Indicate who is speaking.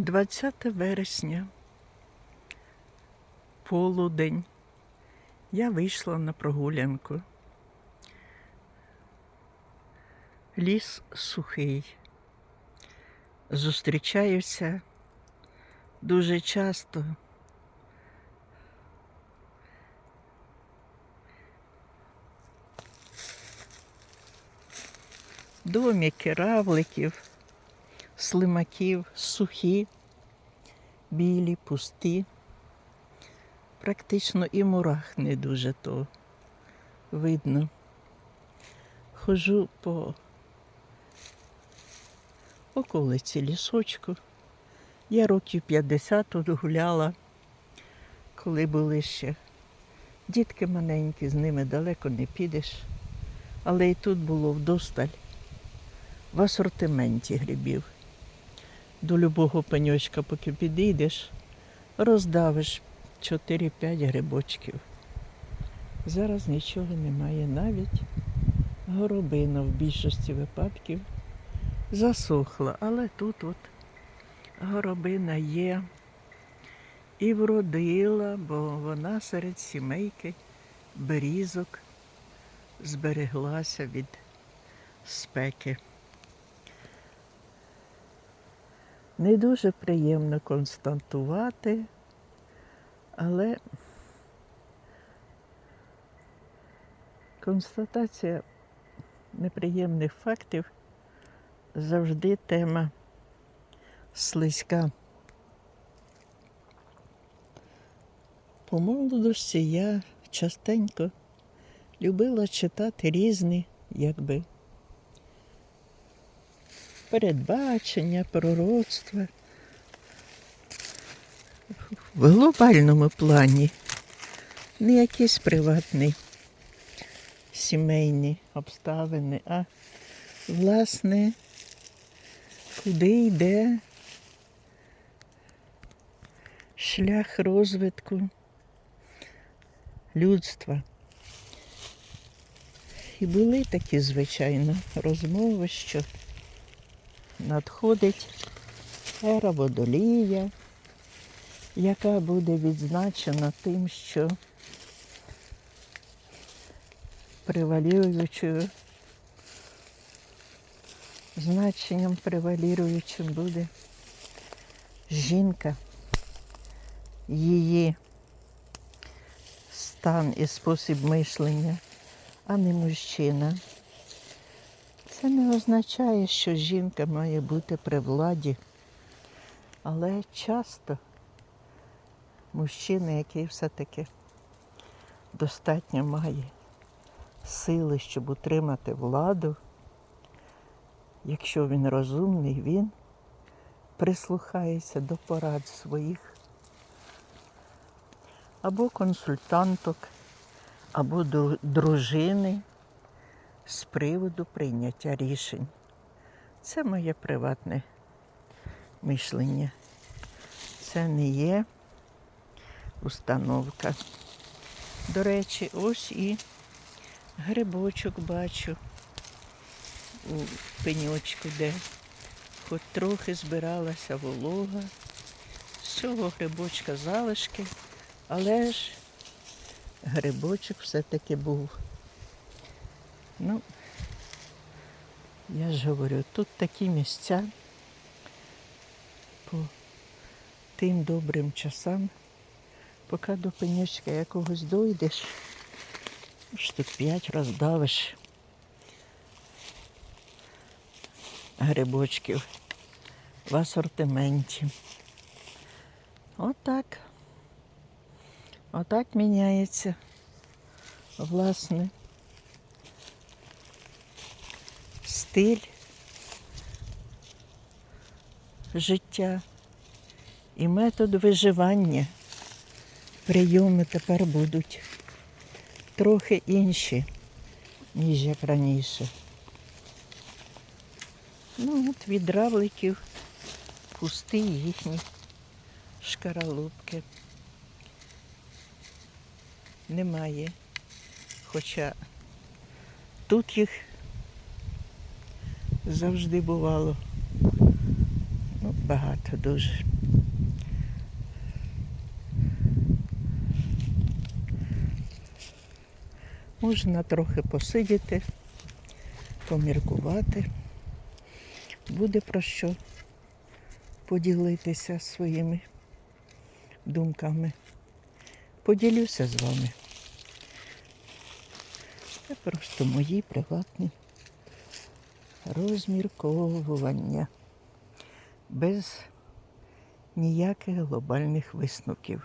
Speaker 1: 20 вересня, полудень. Я вийшла на прогулянку. Ліс сухий. Зустрічаюся дуже часто. Домики, равликів, слимаків, сухі, білі, пусті. Практично і мурах не дуже то видно. Хожу по околиці лісочку. Я років 50 тут гуляла, коли були ще дітки маленькі, з ними далеко не підеш. Але і тут було вдосталь в асортименті грибів. До любого пеньочка, поки підійдеш, роздавиш 4-5 грибочків. Зараз нічого немає, навіть горобина в більшості випадків засохла, але тут от горобина є і вродила, бо вона серед сімейки берізок збереглася від спеки. Не дуже приємно констатувати, але констатація неприємних фактів завжди тема слизька. По молодості я частенько любила читати різні, якби, передбачення, пророцтва. В глобальному плані, не якісь приватні сімейні обставини, а власне, куди йде шлях розвитку людства. І були такі, звичайно, розмови, що надходить ера водолія, яка буде відзначена тим, що преваліруючою значенням преваліруючим буде жінка, її стан і спосіб мишлення, а не мужчина. Це не означає, що жінка має бути при владі, але часто мужчина, який все-таки достатньо має сили, щоб утримати владу, якщо він розумний, він прислухається до порад своїх або консультанток, або дружини з приводу прийняття рішень. Це моє приватне мишлення. Це не є установка. До речі, ось і грибочок бачу у пеньочку, де хоч трохи збиралася волога. З цього грибочка залишки, але ж грибочок все-таки був. Ну, я ж говорю, тут такі місця по тим добрим часам, поки до пеньочка якогось дойдеш, штук п'ять роздавиш грибочків в асортименті. Отак. Отак міняється власне стиль життя і метод виживання. Прийоми тепер будуть трохи інші, ніж як раніше. Ну, от від равликів пусті їхні шкаралупки. Немає. Хоча тут їх завжди бувало. Ну, багато дуже. Можна трохи посидіти, поміркувати. Буде про що поділитися своїми думками. Поділюся з вами. Це просто мої приватні розмірковування без ніяких глобальних висновків.